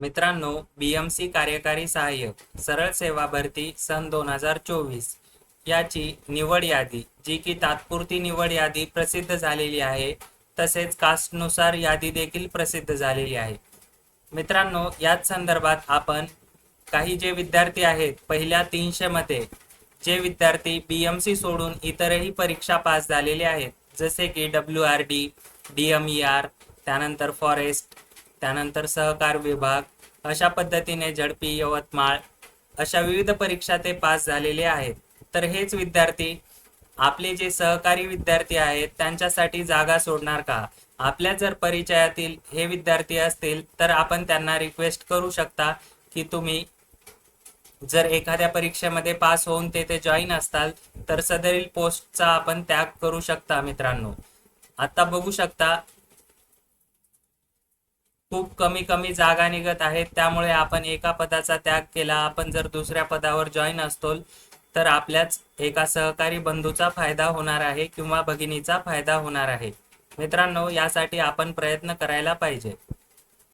मित्रांनो बीएमसी कार्यकारी सहाय्यक सरळ सेवा भरती सन दोन हजार चोवीस. याची निवड यादी जी की तात्पुरती निवड यादी प्रसिद्ध झालेली आहे तसेच कास्टनुसार यादी देखील प्रसिद्ध झालेली आहे. मित्रांनो याच संदर्भात आपण काही जे विद्यार्थी आहेत पहिल्या तीनशे मध्ये जे विद्यार्थी बीएमसी सोडून इतरही परीक्षा पास झालेले आहेत जसे की W R D D M E R त्यानंतर फॉरेस्ट त्यानंतर सहकार विभाग अशा पद्धतीने झडपी यवतमाळ अशा विविध परीक्षा ते पास झालेले आहेत. तर हेच विद्यार्थी आपले जे सहकारी विद्यार्थी आहेत त्यांच्यासाठी जागा सोडणार का? आपल्या जर परिचयातील हे विद्यार्थी असतील तर आपण त्यांना रिक्वेस्ट करू शकता की तुम्ही जर एखाद्या परीक्षेमध्ये पास होऊन तेथे जॉईन असताल तर सदरील पोस्टचा आपण त्याग करू शकता मित्रांनो. आता बघू शकता खूप कमी कमी जागा निघत आहेत. त्यामुळे आपण एका पदाचा त्याग केला. आपण जर दुसऱ्या पदावर जॉईन असतो तर आपल्याच एका सहकारी बंधूचा फायदा होणार आहे किंवा भगिनीचा फायदा होणार आहे. मित्रांनो यासाठी आपण प्रयत्न करायला पाहिजे.